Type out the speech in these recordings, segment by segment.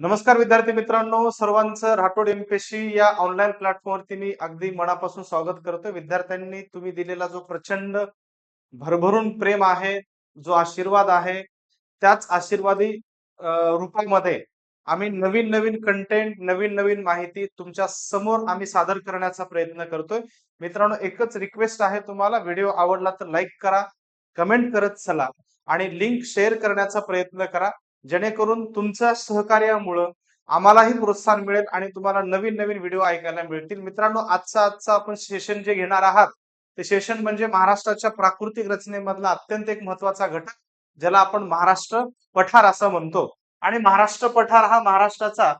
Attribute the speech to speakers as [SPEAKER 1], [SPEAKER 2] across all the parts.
[SPEAKER 1] नमस्कार विद्यार्थी मित्रांनो सर्वांचं राठोड एमपीएससी या ऑनलाईन प्लॅटफॉर्मवरती मी अगदी मनापासून स्वागत करतोय. विद्यार्थ्यांनी तुम्ही दिलेला जो प्रचंड भरभरून प्रेम आहे जो आशीर्वाद आहे त्याच आशीर्वादी रूपामध्ये आम्ही नवीन नवीन कंटेंट नवीन नवीन माहिती तुमच्यासमोर आम्ही सादर करण्याचा प्रयत्न करतोय. मित्रांनो एकच रिक्वेस्ट आहे तुम्हाला व्हिडिओ आवडला तर लाईक करा कमेंट करत चला आणि लिंक शेअर करण्याचा प्रयत्न करा. जेणेकरून तुमच्या सहकार्यामुळं आम्हालाही प्रोत्साहन मिळेल आणि तुम्हाला नवीन नवीन व्हिडिओ ऐकायला मिळतील. मित्रांनो आजचा आजचा आपण सेशन जे घेणार आहात ते सेशन म्हणजे महाराष्ट्राच्या प्राकृतिक रचनेमधला अत्यंत एक महत्त्वाचा घटक ज्याला आपण महाराष्ट्र पठार असं म्हणतो. आणि महाराष्ट्र पठार हा महाराष्ट्राचा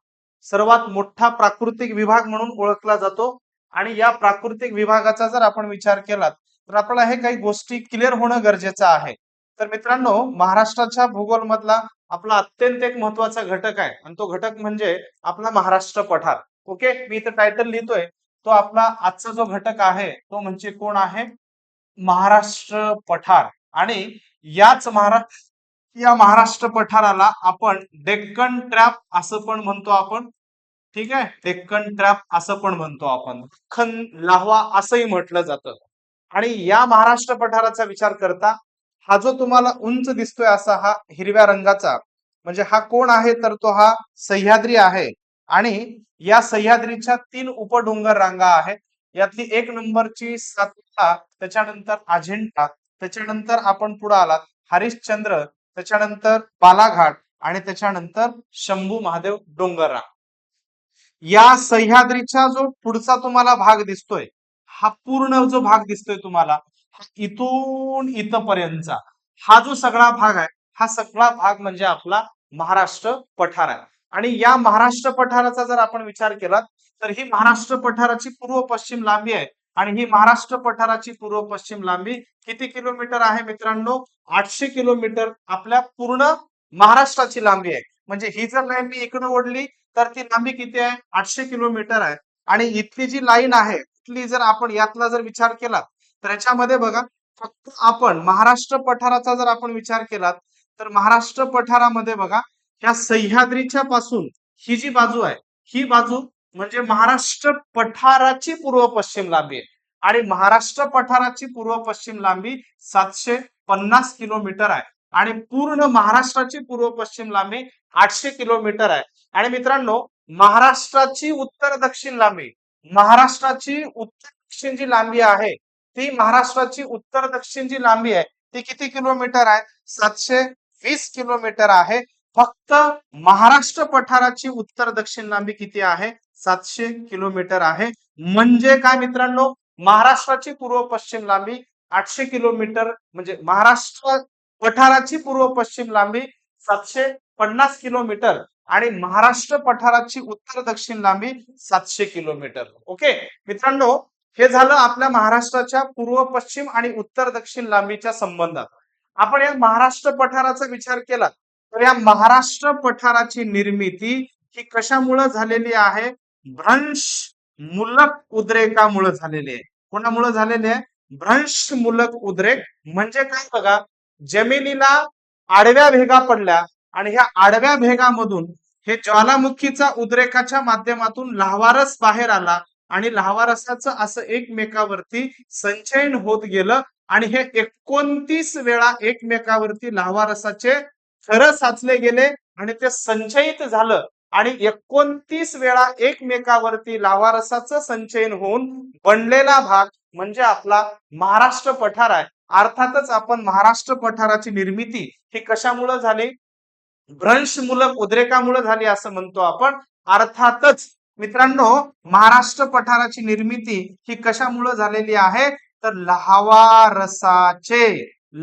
[SPEAKER 1] सर्वात मोठा प्राकृतिक विभाग म्हणून ओळखला जातो. आणि या प्राकृतिक विभागाचा जर आपण विचार केला तर आपल्याला हे काही गोष्टी क्लिअर होणं गरजेचं आहे. तर मित्रांनो महाराष्ट्राच्या भूगोल मधला आपला अत्यंत एक महत्त्वाचा घटक आहे. आणि तो घटक म्हणजे आपला महाराष्ट्र पठार. ओके मी इथं टायटल लिहितोय. तो आपला आजचा जो घटक आहे तो म्हणजे कोण आहे? महाराष्ट्र पठार. आणि याच महाराष्ट्र या महाराष्ट्र पठाराला आपण डेक्कन ट्रॅप असं पण म्हणतो आपण. ठीक आहे? डेक्कन ट्रॅप असं पण म्हणतो आपण. खन लाहवा असंही म्हटलं जातं. आणि या महाराष्ट्र पठाराचा विचार करता हा जो तुम्हाला उंच दिसतोय असा हा हिरव्या रंगाचा म्हणजे हा कोण आहे तर तो हा सह्याद्री आहे. आणि या सह्याद्रीच्या तीन उपडोंगर रांगा आहेत. यातली एक नंबरची सातपुडा त्याच्यानंतर अजिंठा त्याच्यानंतर आपण पुढे आलात हरिश्चंद्र त्याच्यानंतर बालाघाट आणि त्याच्यानंतर शंभू महादेव डोंगररांग या सह्याद्रीचा जो पुढचा तुम्हाला भाग दिसतोय हा पूर्ण जो भाग दिसतोय तुम्हाला इथून इथपर्यंतचा हा जो सगळा भाग आहे हा सगळा भाग म्हणजे आपला महाराष्ट्र पठार आहे. आणि या महाराष्ट्र पठाराचा जर आपण विचार केला तर ही महाराष्ट्र पठाराची पूर्व पश्चिम लांबी आहे. आणि ही महाराष्ट्र पठाराची पूर्व पश्चिम लांबी किती किलोमीटर आहे मित्रांनो? आठशे किलोमीटर आपल्या पूर्ण महाराष्ट्राची लांबी आहे. म्हणजे ही जर लाईन मी इकडे ओढली तर ती लांबी किती आहे? आठशे किलोमीटर आहे. आणि इथली जी लाईन आहे इथली जर आपण यातला जर विचार केला तर याच्यामध्ये बघा फक्त आपण महाराष्ट्र पठाराचा जर आपण विचार केला तर महाराष्ट्र पठारामध्ये बघा ह्या सह्याद्रीच्या पासून ही जी बाजू आहे ही बाजू म्हणजे महाराष्ट्र पठाराची पूर्व पश्चिम लांबी आहे. आणि महाराष्ट्र पठाराची पूर्व पश्चिम लांबी सातशे पन्नास किलोमीटर आहे. आणि पूर्ण महाराष्ट्राची पूर्व पश्चिम लांबी आठशे किलोमीटर आहे. आणि मित्रांनो महाराष्ट्राची उत्तर दक्षिण लांबी महाराष्ट्राची उत्तर दक्षिण जी लांबी आहे ती महाराष्ट्राची उत्तर दक्षिण जी लांबी आहे ती किती किलोमीटर आहे? सातशे वीस किलोमीटर आहे. फक्त महाराष्ट्र पठाराची उत्तर दक्षिण लांबी किती आहे? सातशे किलोमीटर आहे. म्हणजे काय मित्रांनो? महाराष्ट्राची पूर्व पश्चिम लांबी आठशे किलोमीटर म्हणजे महाराष्ट्र पठाराची पूर्व पश्चिम लांबी सातशे पन्नास किलोमीटर आणि महाराष्ट्र पठाराची उत्तर दक्षिण लांबी सातशे किलोमीटर. ओके? मित्रांनो हे झालं आपल्या महाराष्ट्राच्या पूर्व पश्चिम आणि उत्तर दक्षिण लांबीच्या संबंधात. आपण या महाराष्ट्र पठाराचा विचार केला तर या महाराष्ट्र पठाराची निर्मिती ही कशामुळे झालेली आहे? भ्रंश मुलक उद्रेकामुळे झालेली आहे. कोणामुळे झालेली आहे? भ्रंश मुलक उद्रेक म्हणजे काय बघा? जमिनीला आडव्या भेगा पडल्या आणि ह्या आडव्या भेगामधून हे ज्वालामुखीचा उद्रेकाच्या माध्यमातून लावारस बाहेर आला आणि लावारसाचं असं एकमेकावरती संचयन होत गेलं आणि हे एकोणतीस वेळा एकमेकावरती लावारसाचे थर साचले गेले आणि ते संचयित झालं. आणि एकोणतीस वेळा एकमेकावरती लावारसाचं संचयन होऊन बनलेला भाग म्हणजे आपला महाराष्ट्र पठार आहे. अर्थातच आपण महाराष्ट्र पठाराची निर्मिती ही कशामुळे झाली? भ्रंशमूलक उद्रेकामुळे झाली असं म्हणतो आपण. अर्थातच मित्रांनो महाराष्ट्र पठाराची निर्मिती ही कशामुळे झालेली आहे? तर लहावा रसाचे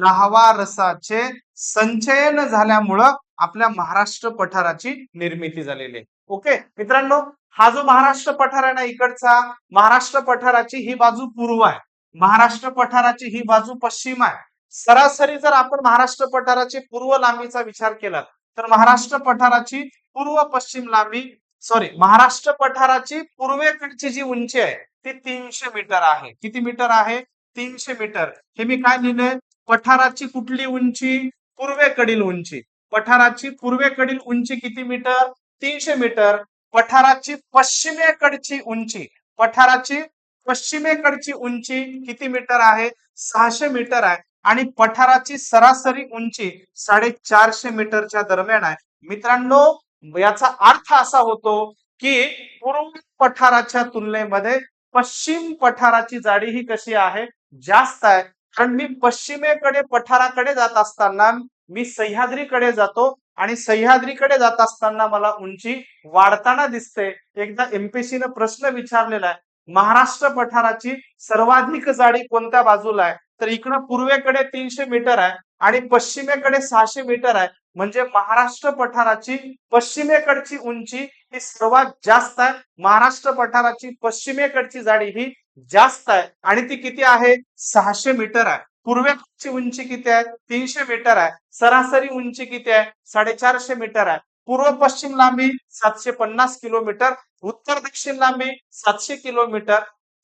[SPEAKER 1] लहावा रसाचे संचयन झाल्यामुळं आपल्या महाराष्ट्र पठाराची निर्मिती झालेली आहे. ओके? मित्रांनो हा जो महाराष्ट्र पठार आहे ना इकडचा महाराष्ट्र पठाराची ही बाजू पूर्व आहे. महाराष्ट्र पठाराची ही बाजू पश्चिम आहे. सरासरी जर आपण महाराष्ट्र पठाराची पूर्व लांबीचा विचार केला तर महाराष्ट्र पठाराची पूर्व पश्चिम लांबी सॉरी महाराष्ट्र पठाराची पूर्वेकडची जी उंची आहे ती तीनशे मीटर आहे. किती मीटर आहे? तीनशे मीटर. हे मी काय लिहिलंय? पठाराची कुठली उंची? पूर्वेकडील उंची. पठाराची पूर्वेकडील उंची किती मीटर? तीनशे मीटर. पठाराची पश्चिमेकडची उंची. पठाराची पश्चिमेकडची उंची किती मीटर आहे? सहाशे मीटर आहे. आणि पठाराची सरासरी उंची साडेचारशे मीटरच्या दरम्यान आहे. मित्रांनो याचा अर्थ असा होतो की पूर्व पठाराच्या तुलनेमध्ये पश्चिम पठाराची जाडी ही कशी आहे? जास्त आहे. कारण मी पश्चिमेकडे पठाराकडे जात असताना मी सह्याद्रीकडे जातो आणि सह्याद्रीकडे जात असताना मला उंची वाढताना दिसते. एकदा एमपीसीनं प्रश्न विचारलेला आहे महाराष्ट्र पठाराची सर्वाधिक जाडी कोणत्या बाजूला आहे? तर इकडं पूर्वेकडे तीनशे मीटर आहे. आणि पश्चिमेकडे सहाशे मीटर आहे. म्हणजे महाराष्ट्र पठाराची पश्चिमेकडची उंची ही सर्वात जास्त आहे. महाराष्ट्र पठाराची पश्चिमेकडची जाडी ही जास्त आहे. आणि ती किती आहे? सहाशे मीटर आहे. पूर्वेकडची उंची किती आहे? तीनशे मीटर आहे. सरासरी उंची किती आहे? साडेचारशे मीटर आहे. पूर्व पश्चिम लांबी सातशे पन्नास किलोमीटर. उत्तर दक्षिण लांबी सातशे किलोमीटर.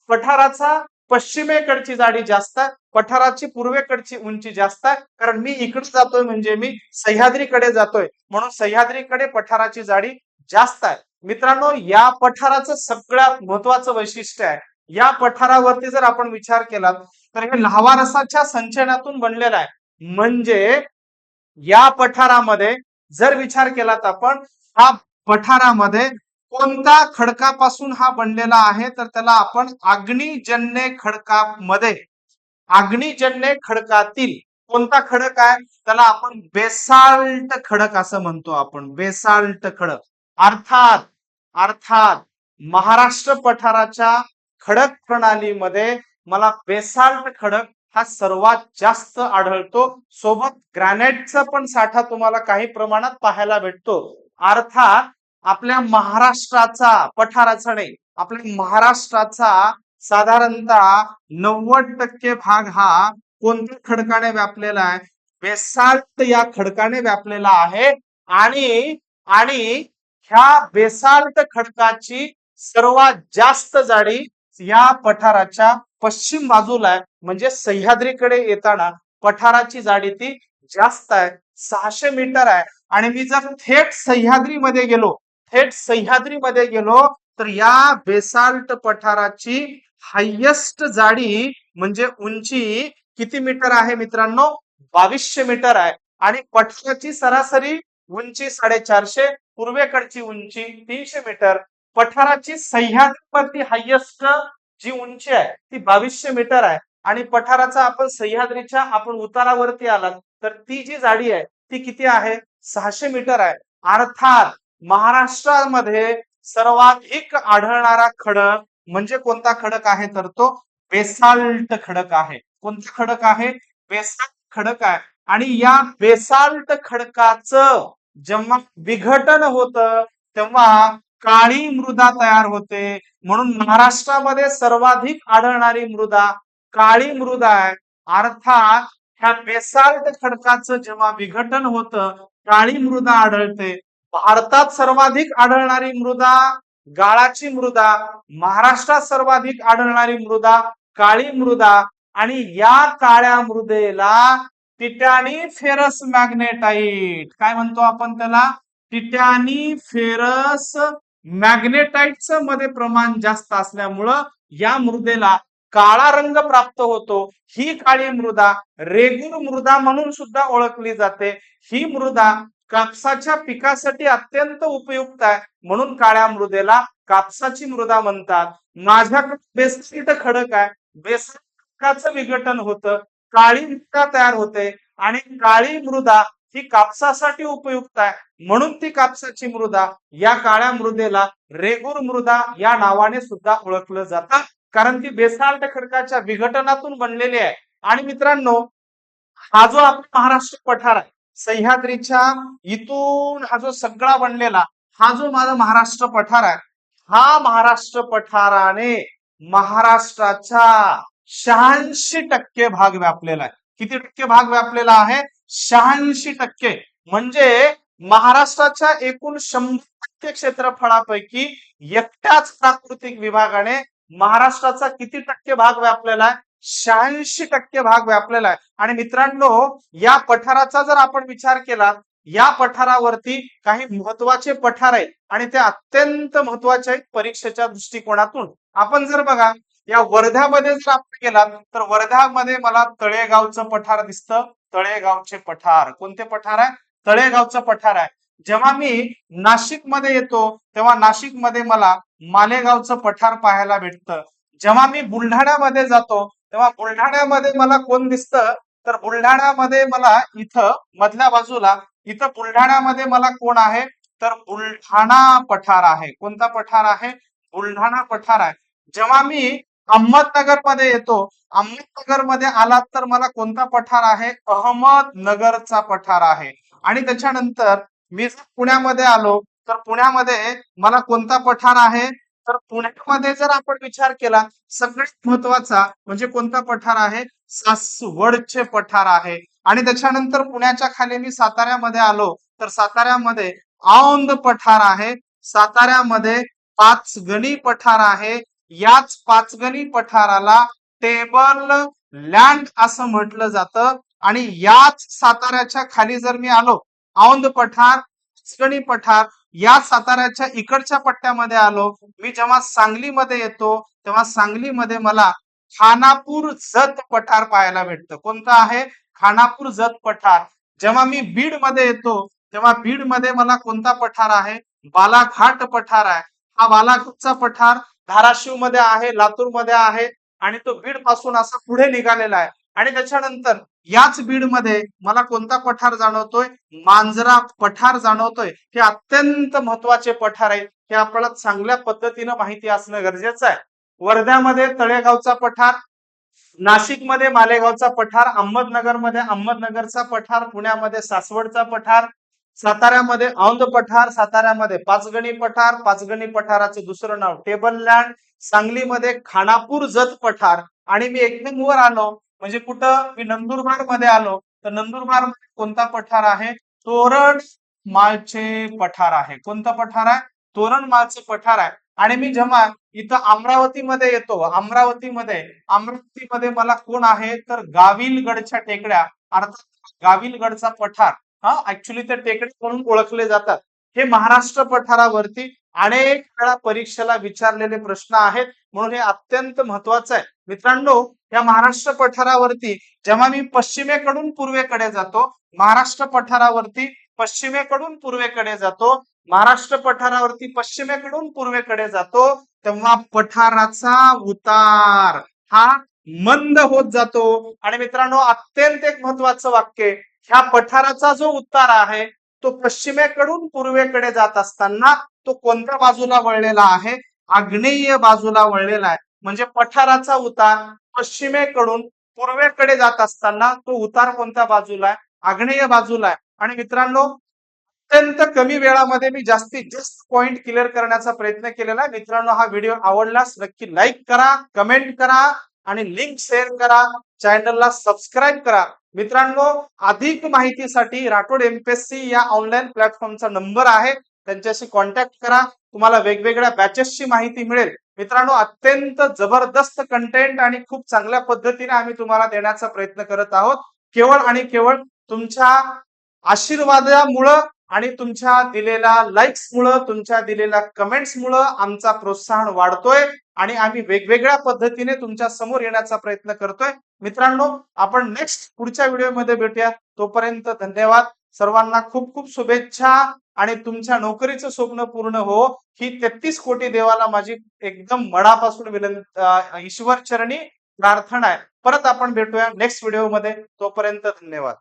[SPEAKER 1] पठाराचा पश्चिमेकडची जाडी जास्त आहे पठाराची पूर्वेकडची उंची जास्त आहे कारण मी इकडे जातोय म्हणजे मी सह्याद्रीकडे जातोय. म्हणून सह्याद्रीकडे पठाराची जाडी जास्त आहे. मित्रांनो या पठाराचं सगळ्यात महत्वाचं वैशिष्ट्य आहे. या पठारावरती जर आपण विचार केला तर हे लावारसाच्या संचयनातून बनलेलं आहे. म्हणजे या पठारामध्ये जर विचार केलात आपण हा पठारामध्ये कोणता खडकापासून हा बनलेला आहे तर त्याला आपण अग्निजन्य खडकामध्ये अग्निजन्य खडकातील कोणता खडक आहे त्याला आपण बेसाल्ट खडक असं म्हणतो आपण. बेसाल्ट खडक. अर्थात अर्थात महाराष्ट्र पठाराच्या खडक प्रणालीमध्ये मला बेसाल्ट खडक हा सर्वात जास्त आढळतो. सोबत ग्रॅनाइटचा पण साठा तुम्हाला काही प्रमाणात पाहायला भेटतो. अर्थात आपल्या महाराष्ट्राचा पठाराचा नाही आपल्या महाराष्ट्राचा साधारणतः नव्वद टक्के भाग हा कोणत्या खडकाने व्यापलेला आहे? बेसाल्ट या खडकाने व्यापलेला आहे आणि आणि ह्या बेसाल्ट खडकाची सर्वात जास्त जाडी या पठाराच्या पश्चिम बाजूला आहे. म्हणजे सह्याद्रीकडे येताना पठाराची जाडी ती जास्त आहे. सहाशे मीटर आहे. आणि मी जर थेट सह्याद्रीमध्ये गेलो थेट सह्याद्रीमध्ये गेलो तर या बेसाल्ट पठाराची हायेस्ट जाडी म्हणजे उंची किती मीटर आहे मित्रांनो? बावीसशे मीटर आहे. आणि पठाराची सरासरी उंची साडेचारशे पूर्वेकडची उंची तीनशे मीटर. पठाराची सह्याद्रीवरती हायेस्ट जी उंची आहे ती बावीसशे मीटर आहे. आणि पठाराचा आपण सह्याद्रीच्या आपण उतारावरती आलात तर ती जी जाडी आहे ती किती आहे? सहाशे मीटर आहे. अर्थात महाराष्ट्रामध्ये सर्वाधिक आढळणारा खडक म्हणजे कोणता खडक आहे? तर तो बेसाल्ट खडक आहे. कोणता खडक आहे? बेसाल्ट खडक आहे. आणि या बेसाल्ट खडकाचं जेव्हा विघटन होतं तेव्हा काळी मृदा तयार होते. म्हणून महाराष्ट्रामध्ये सर्वाधिक आढळणारी मृदा काळी मृदा आहे. अर्थात ह्या बेसाल्ट खडकाचं जेव्हा विघटन होतं काळी मृदा आढळते. भारतात सर्वाधिक आढळणारी मृदा गाळाची मृदा महाराष्ट्रात सर्वाधिक आढळणारी मृदा काळी मृदा आणि या काळ्या मृदेला टिटॅनी फेरस मॅग्नेटाईट. काय म्हणतो आपण त्याला? टिटॅनी फेरस मॅग्नेटाईटचं मध्ये प्रमाण जास्त असल्यामुळं या मृदेला काळा रंग प्राप्त होतो. ही काळी मृदा रेगूर मृदा म्हणून सुद्धा ओळखली जाते. ही मृदा कापसाच्या पिकासाठी अत्यंत उपयुक्त आहे. म्हणून काळ्या मृदेला कापसाची मृदा म्हणतात. माझ्याकडे बेसल्ट खडक आहे. बेसाल्टाचं विघटन होतं. काळी मृदा तयार होते. आणि काळी मृदा ही कापसासाठी उपयुक्त आहे. म्हणून ती कापसाची मृदा या काळ्या मृदेला रेगूर मृदा या नावाने सुद्धा ओळखलं जातं. कारण ती बेसाल्ट खडकाच्या विघटनातून बनलेली आहे. आणि मित्रांनो हा जो आपला महाराष्ट्र पठार आहे सह्याद्रीच्या इथून हा जो सगळा बनलेला हा जो माझा महाराष्ट्र पठार आहे हा महाराष्ट्र पठाराने महाराष्ट्राचा शहाऐंशी टक्के भाग व्यापलेला आहे. किती टक्के भाग व्यापलेला आहे? शहाऐंशी टक्के. म्हणजे महाराष्ट्राच्या एकूण शंभर टक्के क्षेत्रफळापैकी एकट्याच प्राकृतिक विभागाने महाराष्ट्राचा किती टक्के भाग व्यापलेला आहे? शहाऐंशी टक्के भाग व्यापलेला आहे. आणि मित्रांनो या पठाराचा जर आपण विचार केला या पठारावरती काही महत्त्वाचे पठार आहेत आणि ते अत्यंत महत्त्वाचे आहेत परीक्षेच्या दृष्टिकोनातून. आपण जर बघा या वर्ध्यामध्ये जर आपण गेलात तर वर्ध्यामध्ये मला तळेगावचं पठार दिसतं. तळेगावचे पठार. कोणते पठार आहे? तळेगावचं पठार आहे. जेव्हा मी नाशिकमध्ये येतो तेव्हा नाशिकमध्ये मला मालेगावचं पठार पाहायला भेटतं. जेव्हा मी बुलढाण्यामध्ये जातो तेव्हा बुलढाण्यामध्ये मला कोण दिसतं? तर बुलढाण्यामध्ये मला इथं मधल्या बाजूला इथं बुलढाण्यामध्ये मला कोण आहे? तर बुलढाणा पठार आहे. कोणता पठार आहे? बुलढाणा पठार आहे. जेव्हा मी अहमदनगरमध्ये येतो अहमदनगरमध्ये आलात तर मला कोणता पठार आहे? अहमदनगरचा पठार आहे. आणि त्याच्यानंतर मी जर पुण्यामध्ये आलो तर पुण्यामध्ये मला कोणता पठार आहे? तर पुण्यामध्ये जर आपण विचार केला सगळ्यात महत्त्वाचा म्हणजे कोणता पठार आहे? सासवडचे पठार आहे. आणि त्याच्यानंतर पुण्याच्या खाली मी साताऱ्यामध्ये आलो तर साताऱ्यामध्ये औंध पठार आहे. साताऱ्यामध्ये पाचगणी पठार आहे. याच पाचगणी पठाराला टेबल लँड असं म्हटलं जातं. आणि याच साताऱ्याच्या खाली जर मी आलो औंध पठार पाचगणी पठार या साताऱ्याच्या इकडच्या पट्ट्यामध्ये आलो. मी जेव्हा सांगलीमध्ये येतो तेव्हा सांगलीमध्ये मला खानापूर जत पठार पाहायला भेटतं. कोणतं आहे? खानापूर जत पठार. जेव्हा मी बीडमध्ये येतो तेव्हा बीडमध्ये मला कोणता पठार आहे? बालाघाट पठार आहे. हा बालाघाटचा पठार धाराशिवमध्ये आहे लातूरमध्ये आहे आणि तो बीडपासून असा पुढे निघालेला आहे. आणि त्याच्यानंतर याच बीडमध्ये मला कोणता पठार जाणवतोय? मांजरा पठार जाणवतोय. हे अत्यंत महत्त्वाचे पठार आहेत. हे आपल्याला चांगल्या पद्धतीनं माहिती असणं गरजेचं आहे. वर्ध्यामध्ये तळेगावचा पठार नाशिकमध्ये मालेगावचा पठार अहमदनगरमध्ये अहमदनगरचा पठार पुण्यामध्ये सासवडचा पठार साताऱ्यामध्ये औंध पठार साताऱ्यामध्ये पाचगणी पठार पाचगणी पठाराचं दुसरं नाव टेबल लँड सांगलीमध्ये खानापूर जत पठार. आणि मी एकदम वर आलो म्हणजे कुठं मी नंदुरबारमध्ये आलो तर नंदुरबारमध्ये कोणता पठार आहे? तोरण माळचे पठार आहे. कोणता पठार आहे? तोरण माळचे पठार आहे. आणि मी जेव्हा इथं अमरावतीमध्ये येतो. अमरावतीमध्ये अमरावतीमध्ये मला कोण आहे? तर गाविलगडच्या टेकड्या अर्थात गाविलगडचा पठार. हा ऍक्च्युली ते टेकडे म्हणून ओळखले जातात. हे महाराष्ट्र पठारावरती अनेक वेळा परीक्षेला विचारलेले प्रश्न आहेत. म्हणून हे अत्यंत महत्वाचं आहे. मित्रांनो या महाराष्ट्र पठारावरती जेव्हा मी पश्चिमेकडून पूर्वेकडे जातो महाराष्ट्र पठारावरती पश्चिमेकडून पूर्वेकडे जातो महाराष्ट्र पठारावरती पश्चिमेकडून पूर्वेकडे जातो तेव्हा पठाराचा उतार हा मंद होत जातो. आणि मित्रांनो अत्यंत एक महत्वाचं वाक्य ह्या पठाराचा जो उतार आहे तो पश्चिमेकडून पूर्वेकडे जात असताना तो कोणत्या बाजूला वळलेला आहे? आग्नेय बाजूला वळलेला आहे. म्हणजे पठाराचा उतार पश्चिमेकडून पूर्वेकडे जात असताना तो उतार कोणत्या बाजूला आहे? आग्नेय बाजूला आहे. आणि मित्रांनो अत्यंत कमी वेळामध्ये मी जास्तीत जास्त पॉइंट क्लिअर करण्याचा प्रयत्न केलेला आहे. मित्रांनो हा व्हिडिओ आवडलास नक्की लाईक करा कमेंट करा आणि लिंक शेअर करा. चॅनलला सबस्क्राईब करा. मित्रांनो अधिक माहितीसाठी राठोड एमपीएससी या ऑनलाईन प्लॅटफॉर्मचा नंबर आहे. त्यांच्याशी कॉन्टॅक्ट करा. तुम्हाला वेगवेगळ्या बॅचेसची माहिती मिळेल. मित्रांनो अत्यंत जबरदस्त कंटेंट आणि खूप चांगल्या पद्धतीने आम्ही तुम्हाला देण्याचा प्रयत्न करत आहोत. केवळ आणि केवळ तुमच्या आशीर्वादामुळं आणि तुमच्या दिलेल्या लाईक्स मुळे तुमच्या दिलेल्या कमेंट्स मुळे आमचा प्रोत्साहन वाढतोय आणि आम्ही वेगवेगळ्या पद्धतीने तुमच्यासमोर येण्याचा प्रयत्न करतोय. मित्रांनो आपण नेक्स्ट पुढच्या व्हिडिओमध्ये भेटूया. तोपर्यंत धन्यवाद. सर्वांना खूप खूप शुभेच्छा. आणि तुमच्या नोकरीचं स्वप्न पूर्ण हो ही तेहतीस कोटी देवाला माझी एकदम मनापासून विनंती ईश्वर चरणी प्रार्थना आहे. परत आपण भेटूया नेक्स्ट व्हिडिओमध्ये तोपर्यंत धन्यवाद.